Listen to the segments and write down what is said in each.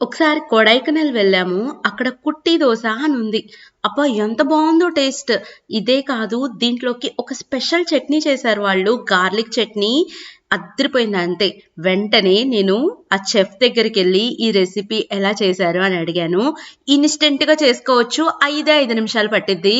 ఒకసారి కొడైకెనాల్ వెళ్ళాము. అక్కడ కుట్టి దోశ అని ఉంది. అబ్బా! ఎంత బాగుందో టేస్ట్. ఇదే కాదు దీంట్లోకి ఒక స్పెషల్ చట్నీ చేశారు వాళ్ళు. గార్లిక్ చట్నీ అద్దరిపోయింది అంతే. వెంటనే నేను ఆ చెఫ్ దగ్గరికి వెళ్ళి ఈ రెసిపీ ఎలా చేశారు అని అడిగాను. ఇన్స్టెంట్గా చేసుకోవచ్చు. ఐదే ఐదు నిమిషాలు పట్టిద్ది.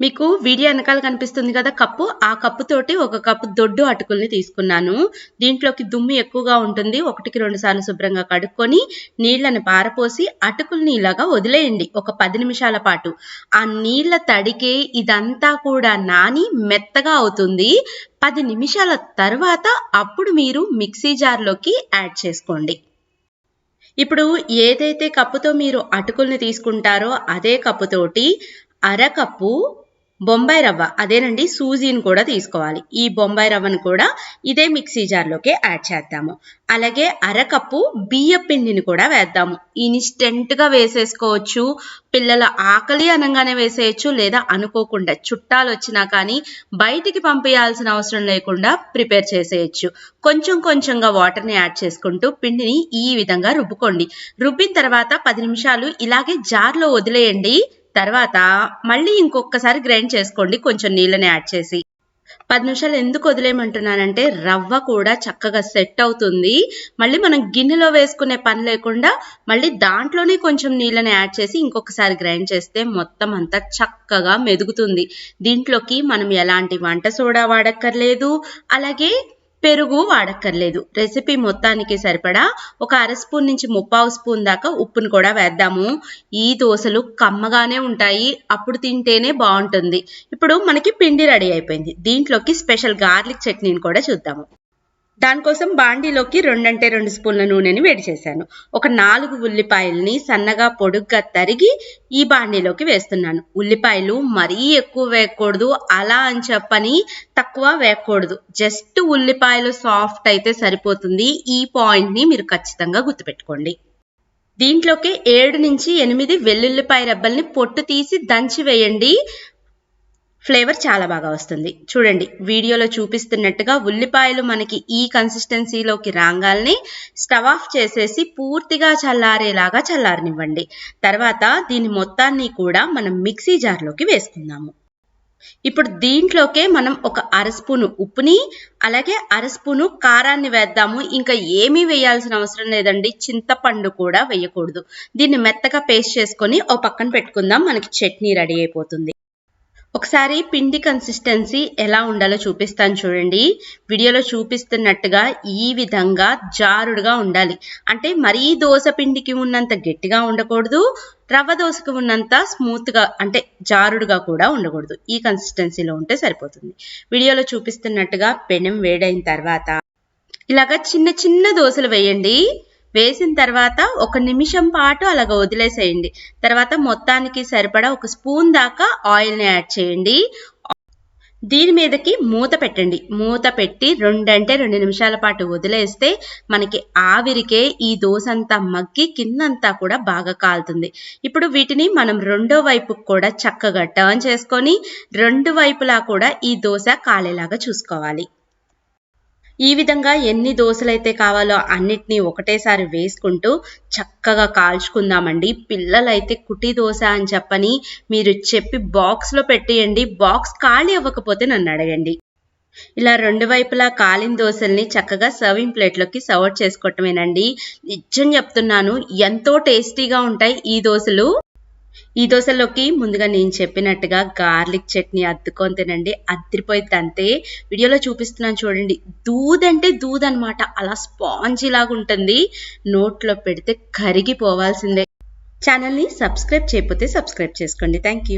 మీకు వీడియో వెనకాల కనిపిస్తుంది కదా కప్పు. ఆ కప్పుతోటి ఒక కప్పు దొడ్డు అటుకుల్ని తీసుకున్నాను. దీంట్లోకి దుమ్ము ఎక్కువగా ఉంటుంది. ఒకటికి రెండు సార్లు శుభ్రంగా కడుక్కొని నీళ్ళని పారపోసి అటుకుల్ని ఇలాగా వదిలేయండి. ఒక పది నిమిషాల పాటు. ఆ నీళ్ళ తడికే ఇదంతా కూడా నాని మెత్తగా అవుతుంది. పది నిమిషాల తర్వాత అప్పుడు మీరు మిక్సీ జార్‌లోకి యాడ్ చేసుకోండి. ఇప్పుడు ఏదైతే కప్పుతో మీరు అటుకుల్ని తీసుకుంటారో అదే కప్పుతోటి అరకప్పు బొంబాయి రవ్వ అదేనండి సూజీని కూడా తీసుకోవాలి. ఈ బొంబాయి రవ్వను కూడా ఇదే మిక్సీ జార్‌లోకి యాడ్ చేద్దాము. అలాగే అరకప్పు బియ్య పిండిని కూడా వేద్దాము. ఇన్స్టెంట్గా వేసేసుకోవచ్చు. పిల్లల ఆకలి అనంగానే వేసేయొచ్చు. లేదా అనుకోకుండా చుట్టాలొచ్చినా కానీ బయటికి పంపించాల్సిన అవసరం లేకుండా ప్రిపేర్ చేసేయొచ్చు. కొంచెం కొంచెంగా వాటర్‌ని యాడ్ చేసుకుంటూ పిండిని ఈ విధంగా రుబ్బుకోండి. రుబ్బిన తర్వాత పది నిమిషాలు ఇలాగే జార్‌లో వదిలేయండి. తర్వాత మళ్ళీ ఇంకొకసారి గ్రైండ్ చేసుకోండి కొంచెం నీళ్ళని యాడ్ చేసి. పది నిమిషాలు ఎందుకు వదిలేయమంటున్నానంటే రవ్వ కూడా చక్కగా సెట్ అవుతుంది. మళ్ళీ మనం గిన్నెలో వేసుకునే పని లేకుండా మళ్ళీ దాంట్లోనే కొంచెం నీళ్ళని యాడ్ చేసి ఇంకొకసారి గ్రైండ్ చేస్తే మొత్తం అంతా చక్కగా మెదుగుతుంది. దీంట్లోకి మనం ఎలాంటి వంట సోడా వాడక్కర్లేదు. అలాగే పెరుగు వాడక్కర్లేదు. రెసిపీ మొత్తానికి సరిపడా ఒక అర స్పూన్ నుంచి ముప్పావు స్పూన్ దాకా ఉప్పును కూడా వేద్దాము. ఈ దోసలు కమ్మగానే ఉంటాయి. అప్పుడు తింటేనే బాగుంటుంది ఇప్పుడు మనకి పిండి రెడీ అయిపోయింది. దీంట్లోకి స్పెషల్ గార్లిక్ చట్నీని కూడా చూద్దాము. దానికోసం బాండీలోకి రెండంటే రెండు స్పూన్ల నూనెని వేడి చేశాను. ఒక నాలుగు ఉల్లిపాయల్ని సన్నగా పొడుగ్గా తరిగి ఈ బాండీలోకి వేస్తున్నాను. ఉల్లిపాయలు మరీ ఎక్కువ వేయకూడదు. అలా అని చెప్పని తక్కువ వేయకూడదు. జస్ట్ ఉల్లిపాయలు సాఫ్ట్ అయితే సరిపోతుంది. ఈ పాయింట్‌ని మీరు ఖచ్చితంగా గుర్తుపెట్టుకోండి. దీంట్లోకి 7-8 వెల్లుల్లిపాయ రెబ్బల్ని పొట్టు తీసి దంచి వేయండి. ఫ్లేవర్ చాలా బాగా వస్తుంది. చూడండి వీడియోలో చూపిస్తున్నట్టుగా ఉల్లిపాయలు మనకి ఈ కన్సిస్టెన్సీలోకి రాంగాల్నే స్టవ్ ఆఫ్ చేసేసి పూర్తిగా చల్లారేలాగా చల్లారనివ్వండి. తర్వాత దీని మొత్తాన్ని కూడా మనం మిక్సీ జార్‌లోకి వేసుకుందాము. ఇప్పుడు దీంట్లోకే మనం ఒక అర స్పూను ఉప్పుని అలాగే అర స్పూను కారాన్ని వేద్దాము. ఇంకా ఏమీ వేయాల్సిన అవసరం లేదండి. చింతపండు కూడా వేయకూడదు. దీన్ని మెత్తగా పేస్ట్ చేసుకొని ఓ పక్కన పెట్టుకుందాం. మనకి చట్నీ రెడీ అయిపోతుంది. ఒకసారి పిండి కన్సిస్టెన్సీ ఎలా ఉండాలో చూపిస్తాను చూడండి. వీడియోలో చూపిస్తున్నట్టుగా ఈ విధంగా జారుడుగా ఉండాలి. అంటే మరీ దోశ పిండికి ఉన్నంత గట్టిగా ఉండకూడదు. రవ్వ దోశకు ఉన్నంత స్మూత్‌గా అంటే జారుడుగా కూడా ఉండకూడదు. ఈ కన్సిస్టెన్సీలో ఉంటే సరిపోతుంది. వీడియోలో చూపిస్తున్నట్టుగా పెనం వేడైన తర్వాత ఇలాగ చిన్న చిన్న దోసలు వేయండి. వేసిన తర్వాత ఒక నిమిషం పాటు అలాగ వదిలేసేయండి. తర్వాత మొత్తానికి సరిపడా ఒక స్పూన్ దాకా ఆయిల్‌ని యాడ్ చేయండి. దీని మీదకి మూత పెట్టండి. మూత పెట్టి రెండంటే రెండు నిమిషాల పాటు వదిలేస్తే మనకి ఆవిరికే ఈ దోశ అంతా మగ్గి కిందంతా కూడా బాగా కాలుతుంది. ఇప్పుడు వీటిని మనం రెండో వైపుకి కూడా చక్కగా టర్న్ చేసుకొని రెండు వైపులా కూడా ఈ దోశ కాలేలాగా చూసుకోవాలి. ఈ విధంగా ఎన్ని దోశలైతే కావాలో అన్నిటిని ఒకటేసారి వేసుకుంటూ చక్కగా కాల్చుకుందామండి. పిల్లలైతే కుటి దోశ అని చెప్పని మీరు చెప్పి బాక్స్‌లో పెట్టేయండి. బాక్స్ ఖాళీ అవ్వకపోతే నన్ను అడగండి. ఇలా రెండు వైపులా కాలిన దోసల్ని చక్కగా సర్వింగ్ ప్లేట్‌లోకి సర్వ్ చేసుకోవటమేనండి. నిజం చెప్తున్నాను ఎంతో టేస్టీగా ఉంటాయి ఈ దోశలు ఈ దోశలోకి ముందుగా నేను చెప్పినట్టుగా గార్లిక్ చట్నీ అద్దుకొని తినండి. అద్దిరిపోయిద్ది అంతే. వీడియోలో చూపిస్తున్నాను చూడండి. దూద్ అంటే దూద్ అనమాట అలా స్పాంజీలాగా ఉంటుంది. నోట్లో పెడితే కరిగిపోవాల్సిందే. ఛానల్‌ని సబ్స్క్రైబ్ చేయకపోతే సబ్స్క్రైబ్ చేసుకోండి. Thank you.